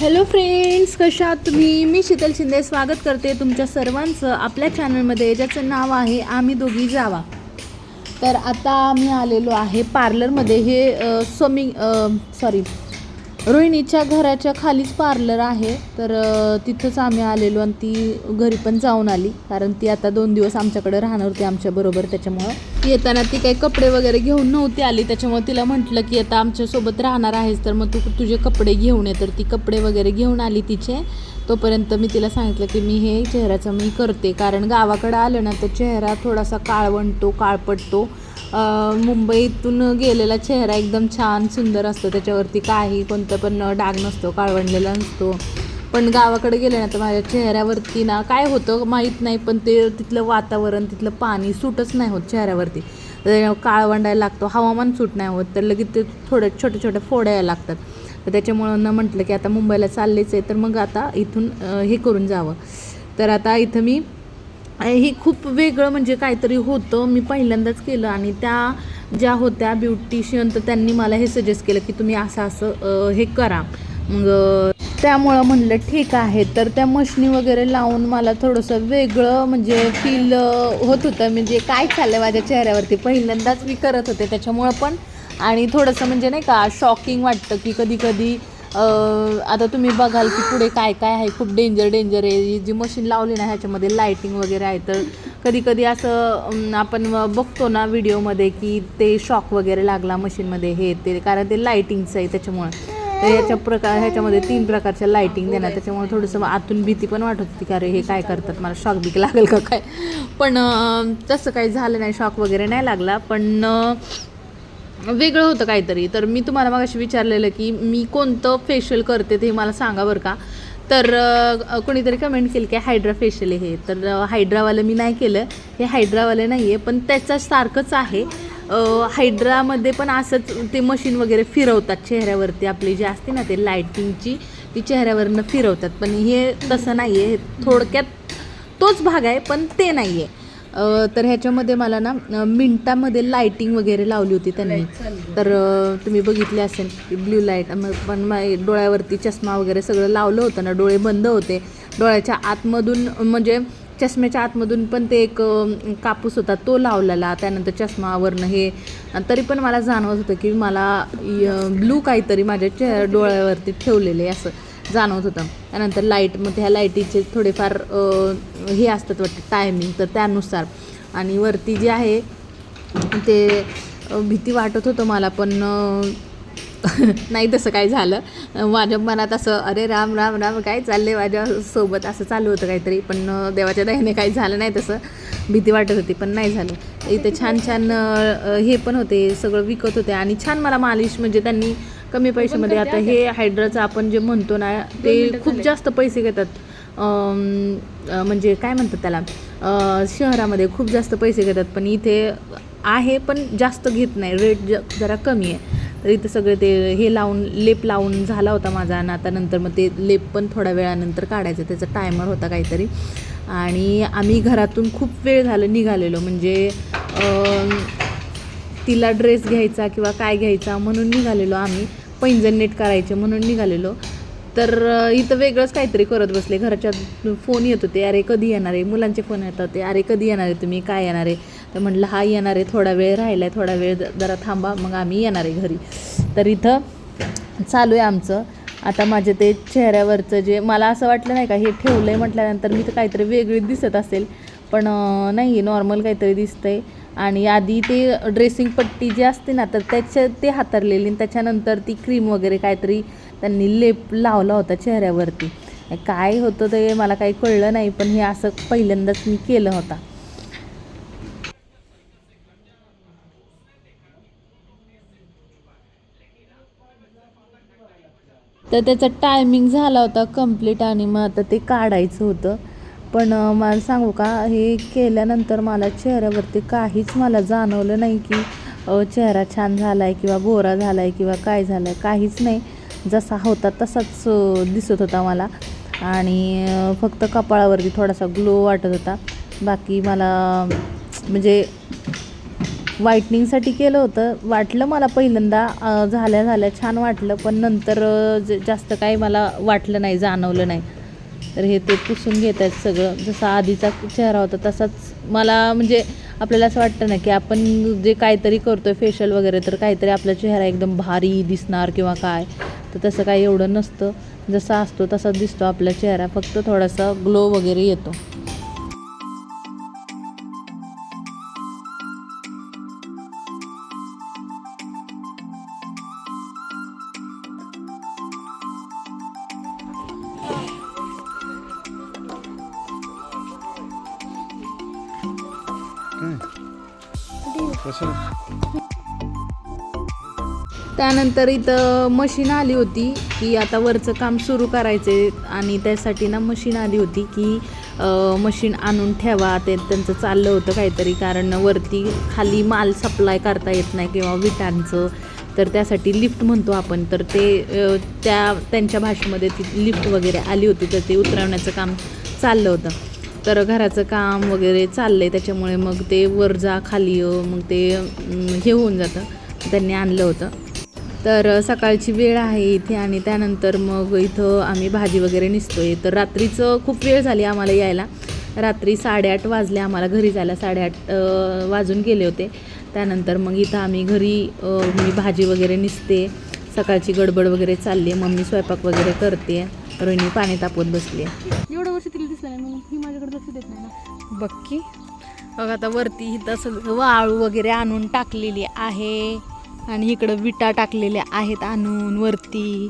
Hello friends कशा तुम्ही? मी शीतल शिंदे. स्वागत करते तुमच्या सर्वांचं आपल्या चॅनलमध्ये ज्याचं नाव आहे आम्ही दोघी जावा. तर आता आम्ही आलेलो आहे पार्लरमध्ये हे स्विमिंग सॉरी रोहिणीच्या घराच्या खालीच पार्लर आहे. तर तिथंच आम्ही आलेलो आणि ती घरी पण जाऊन आली. कारण ती आता दोन दिवस आमच्याकडे राहणार होती आमच्याबरोबर त्याच्यामुळं. येताना ती काही कपडे वगैरे घेऊन नव्हती आली. त्याच्यामुळे तिला म्हटलं की आता आमच्यासोबत राहणार आहेस तर मग तू तुझे कपडे घेऊन ये. तर ती कपडे वगैरे घेऊन आली तिचे. तोपर्यंत मी तिला सांगितलं की मी हे चेहऱ्याचं मी करते. कारण गावाकडं आलं ना तर चेहरा थोडासा काळवंटतो काळपटतो मुंबईतून गेलेला चेहरा एकदम छान सुंदर असतो. त्याच्यावरती काही कोणतं पण डाग नसतो काळवंडलेला नसतो. पण गावाकडे गेले ना तर माझ्या चेहऱ्यावरती ना काय होतं माहीत नाही पण ते तिथलं वातावरण तिथलं पाणी सूटच नाही होत चेहऱ्यावरती. काळवंडायला लागतो हवामान सूट नाही होत तर लगेच ते थोडे छोटे छोटे फोड यायला लागतात. तर त्याच्यामुळं न म्हटलं की आता मुंबईला चाललेच आहे तर मग आता इथून हे करून जावं. तर आता इथं मी हे खूप वेगळं म्हणजे काहीतरी होतं. मी पहिल्यांदाच केलं आणि त्या ज्या होत्या ब्युटिशियन तर त्यांनी मला हे सजेस्ट केलं की तुम्ही असं असं हे करा. मग त्यामुळं म्हणलं ठीक आहे. तर त्या मशनी वगैरे लावून मला थोडंसं वेगळं म्हणजे फील होत होतं. म्हणजे काय चाललं माझ्या चेहऱ्यावरती? पहिल्यांदाच मी करत होते त्याच्यामुळं पण. आणि थोडंसं म्हणजे नाही का शॉकिंग वाटतं की कधी कधी आता तुम्ही बघाल की पुढे काय काय आहे खूप डेंजर डेंजर आहे. ही जी मशीन लावली ना ह्याच्यामध्ये लाईटिंग वगैरे आहे तर कधी कधी असं आपण बघतो ना व्हिडिओमध्ये की ते शॉक वगैरे लागला मशीनमध्ये हे ते कारण ते लाईटिंगचं आहे त्याच्यामुळं. तर ह्याच्या प्रकार ह्याच्यामध्ये तीन प्रकारच्या लाईटिंग देणार. त्याच्यामुळे थोडंसं आतून भीती पण वाटत होती की अरे हे काय करतात? मला शॉक बीक लागेल का काय? पण तसं काही झालं नाही शॉक वगैरे नाही लागला. पण वेगळं होतं काहीतरी. तर मी तुम्हाला मग अशी विचारलेलं की मी कोणतं फेशियल करते ते मला सांगा बरं का. तर कोणीतरी कमेंट केली की हायड्रा फेशियल हे. तर हायड्रावालं मी नाही केलं. हे हायड्रावालं नाही आहे पण त्याच्या सारखंच आहे. हायड्रामध्ये पण असंच ते मशीन वगैरे फिरवतात चेहऱ्यावरती. आपली जी असते ना ते लाईटिंगची ती चेहऱ्यावरनं फिरवतात. पण हे तसं नाही आहे थोडक्यात तोच भाग आहे पण ते नाही आहे तर ह्याच्यामध्ये मला ना मिनटामध्ये लाईटिंग वगैरे लावली होती त्यांनी. तर तुम्ही बघितले असेल की ब्ल्यू लाइट मग पण मा- डोळ्यावरती चष्मा वगैरे सगळं लावलं होतं ना डोळे बंद होते. डोळ्याच्या आतमधून म्हणजे चष्म्याच्या आतमधून पण ते एक कापूस होता तो लावलेला. त्यानंतर चष्मावरनं हे तरी पण मला जाणवत होतं की मला ब्लू काहीतरी माझ्या डोळ्यावरती ठेवलेले असं. जाणवत होतं. त्यानंतर लाइट मग त्या लाईटीचे थोडेफार हे असतात वाटतं टायमिंग तर त्यानुसार. आणि वरती जे आहे ते भीती वाटत होतं मला पण नाही तसं काय झालं. माझ्या मनात असं अरे राम राम राम काय चाललंय माझ्यासोबत असं चालू होतं काहीतरी. पण देवाच्या दयाने काही झालं नाही तसं. भीती वाटत होती पण नाही झालं. इथे छान छान हे पण होते सगळं विकत होते. आणि छान मला मालिश म्हणजे त्यांनी कमी पैशामध्ये. आता हे हायड्राचं आपण जे म्हणतो ना ते खूप जास्त पैसे घेतात. म्हणजे काय म्हणतात त्याला? शहरामध्ये खूप जास्त पैसे घेतात पण इथे आहे पण जास्त घेत नाही. रेट ज जरा कमी आहे. तर इथं सगळे ते हे लावून लेप लावून झाला होता माझा आणि आता नंतर मग ते लेप पण थोड्या वेळानंतर काढायचं. त्याचा टायमर होता काहीतरी. आणि आम्ही घरातून खूप वेळ झालं निघालेलो. म्हणजे तिला ड्रेस घ्यायचा किंवा काय घ्यायचा म्हणून निघालेलो आम्ही. पैंजण नीट करायचे म्हणून निघालेलो. तर इथं वेगळंच काहीतरी करत बसले. घराच्या फोन येत होते अरे कधी येणार आहे? मुलांचे फोन येत होते अरे कधी येणार आहे तुम्ही? काय येणार आहे? तर म्हटलं हा येणार आहे थोडा वेळ राहिला आहे थोडा वेळ जरा थांबा मग आम्ही येणार आहे घरी. तर इथं चालू आहे आमचं. आता माझे ते चेहऱ्यावरचं जे मला असं वाटलं नाही का हे ठेवलं आहे म्हटल्यानंतर मी तर काहीतरी वेगळी दिसत असेल. पण नाही नॉर्मल काहीतरी दिसतं आहे आणि आधी ते ड्रेसिंग पट्टी जी असते ना तर त्याच्या ते हातरलेली आणि त्याच्यानंतर ती क्रीम वगैरे काहीतरी त्यांनी लेप लावला होता चेहऱ्यावरती. काय होतं ते मला काही कळलं नाही पण हे असं पहिल्यांदाच मी केलं होता. तर त्याचा टायमिंग झाला होता कंप्लीट आणि मग आता ते काढायचं होतं. पण मला सांगू का हे केल्यानंतर मला चेहऱ्यावरती काहीच मला जाणवलं नाही की चेहरा छान झाला आहे किंवा गोरा झाला आहे किंवा काय झालं आहे काहीच नाही. जसा होता तसाच दिसत होता मला. आणि फक्त कपाळावरती थोडासा ग्लो वाटत होता. बाकी मला म्हणजे व्हाईटनिंगसाठी केलं होतं. वाटलं मला पहिल्यांदा झाल्या झाल्या छान वाटलं पण नंतर ज- जास्त काही मला वाटलं नाही जाणवलं नाही. तर हे ते पुसून घेत आहेत सगळं. जसा आधीचा चेहरा होता तसाच मला म्हणजे आपल्याला असं वाटतं ना की आपण जे काहीतरी करतो आहे फेशियल वगैरे तर काहीतरी आपला चेहरा एकदम भारी दिसणार किंवा काय. तर तसं काही एवढं नसतं. जसा असतो तसाच दिसतो आपला चेहरा. फक्त थोडासा ग्लो वगैरे येतो. त्यानंतर इथं मशीन आली होती की आता वरचं काम सुरू करायचे आणि त्यासाठी ना मशीन आली होती की मशीन आणून ठेवा. ते त्यांचं चाललं होतं काहीतरी कारण वरती खाली माल सप्लाय करता येत नाही किंवा विटांचं. तर त्यासाठी लिफ्ट म्हणतो आपण. तर ते त्या त्यांच्या भाषेमध्ये ती लिफ्ट वगैरे आली होती. तर ते उतरवण्याचं काम चाललं होतं. तर घराचं काम वगैरे चाललं आहे त्याच्यामुळे मग ते वर जा खाली हो, मग ते हे होऊन जातं. त्यांनी आणलं होतं. तर सकाळची वेळ आहे इथे आणि त्यानंतर मग इथं आम्ही भाजी वगैरे निसतो आहे तर रात्रीचं खूप वेळ झाली आम्हाला यायला. रात्री साडेआठ वाजले आम्हाला घरी जायला. साडेआठ वाजून गेले होते. त्यानंतर मग इथं आम्ही घरी मी भाजी वगैरे निसते. सकाळची गडबड वगैरे चालली. आहे मम्मी स्वयंपाक वगैरे करते. रोहिणी पाणी तापवत बसली. एवढं वर्ष तिला दिसलं नाही म्हणून ही माझ्याकडे लक्ष देत नाही ना. बघ की. बघ आता वरती इथं सगळं वाळू वगैरे आणून टाकलेली आहे. आणि इकडं विटा टाकलेल्या आहेत आणून वरती.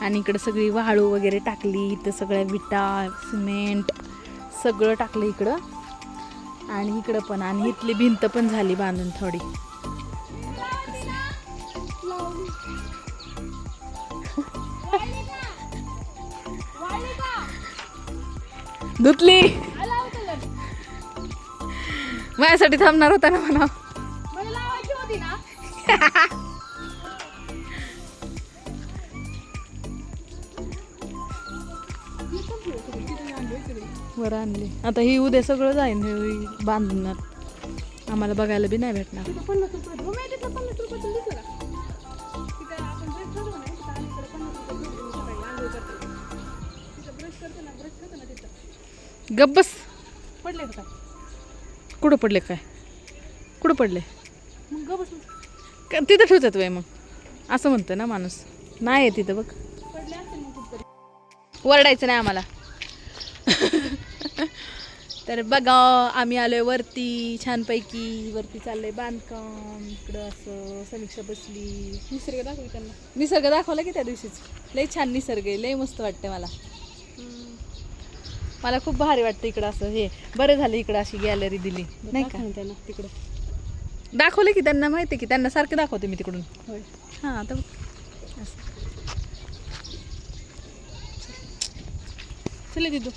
आणि इकडं सगळी वाळू वगैरे टाकली. इथं सगळ्या विटा सिमेंट सगळं टाकलं इकडं. आणि इकडं पण आणि इथली भिंत पण झाली बांधून थोडी. धुतली. माझ्यासाठी थांबणार होता ना म्हणा. वर आणली. आता ही उद्या सगळं जाईन बांधणार. आम्हाला बघायला बी नाही भेटणार. गब्बस पडले का कुठं पडले काय? कुठं पडले? मग का तिथं ठेवतात वय मग? असं म्हणतं ना माणूस. नाही आहे तिथं बघ. वरडायचं नाही आम्हाला. तर बघा आम्ही आलोय वरती छानपैकी. वरती चाललंय बांधकाम इकडं असं समीक्षा बसली. निसर्ग दाखवी त्यांना. निसर्ग दाखवला की त्या दिवशीच. लय छान निसर्ग आहे लय मस्त वाटते मला. मला खूप भारी वाटतं इकडं असं हे. बरं झालं इकडं अशी गॅलरी दिली. नाही का? त्यांना तिकडं. दाखवलं की त्यांना माहिती आहे की त्यांना सारखं दाखवते मी तिकडून. होय. हां बघ. असं. चले दिदू